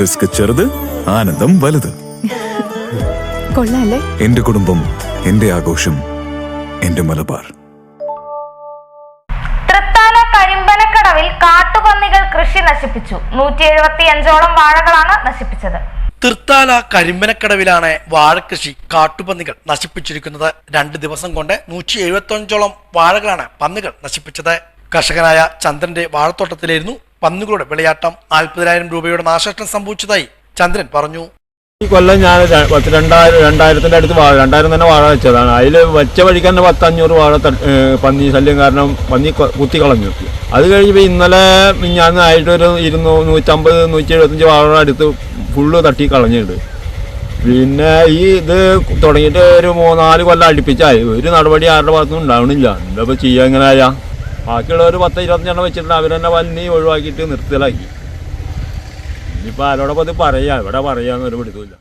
Risk ചെറുത് ആനന്ദം വലുത്. കൊള്ളാല്ലേ? എന്റെ കുടുംബം എന്റെ ആഘോഷം എന്റെ മലബാർ. തൃത്താല കരിമ്പനക്കടവിൽ കാട്ടുപന്നികൾ കൃഷി നശിപ്പിച്ചു. നൂറ്റി എഴുപത്തി അഞ്ചോളം വാഴകളാണ് നശിപ്പിച്ചത്. തൃത്താല കരിമ്പനക്കടവിലാണ് വാഴകൃഷി കാട്ടുപന്നികൾ നശിപ്പിച്ചിരിക്കുന്നത്. രണ്ട് ദിവസം കൊണ്ട് നൂറ്റി എഴുപത്തഞ്ചോളം വാഴകളാണ് പന്നികൾ നശിപ്പിച്ചത്. കർഷകനായ ചന്ദ്രന്റെ വാഴത്തോട്ടത്തിലായിരുന്നു പന്നികളുടെ വിളയാട്ടം നാൽപ്പതിനായിരം രൂപയുടെ നാശനഷ്ടം സംഭവിച്ചതായി ചന്ദ്രൻ പറഞ്ഞു. ഈ കൊല്ലം ഞാൻ രണ്ടായിരം രണ്ടായിരത്തിന്റെ അടുത്ത് വാഴ രണ്ടായിരം തന്നെ വാഴ വെച്ചതാണ്. അതിൽ വെച്ച വഴിക്ക് തന്നെ പത്ത് അഞ്ഞൂറ് വാഴ പന്നി ശല്യം കാരണം പന്നി കുത്തി കളഞ്ഞു അത് കഴിഞ്ഞപ്പോൾ ഇന്നലെ ഞാൻ ആയിട്ട് ഒരു ഇരുന്നൂ നൂറ്റമ്പത് നൂറ്റി എഴുപത്തഞ്ച് വാഴയുടെ അടുത്ത് ഫുള്ള് തട്ടി കളഞ്ഞിട്ട് പിന്നെ ഈ ഇത് തുടങ്ങിയിട്ട് ഒരു മൂന്നാൽ കൊല്ലം അടുപ്പിച്ചായി. ഒരു നടപടി ആരുടെ ഭാഗത്തുനിന്നും ഉണ്ടാവണില്ല. എന്താ ഇപ്പോൾ ചെയ്യുക എങ്ങനെ ആയാ പത്ത് ഇരുപത്തഞ്ച് പത്ത് ഇരുപത്തഞ്ചെണ്ണം വെച്ചിട്ടുണ്ട്. അവരെന്നെ വന്നി ഒഴിവാക്കിയിട്ട് നിർത്തലാക്കി. ഇനിയിപ്പോൾ ആരോടൊപ്പം അത് പറയാം. ഇവിടെ പറയാമെന്നൊരു പിടുത്തമില്ല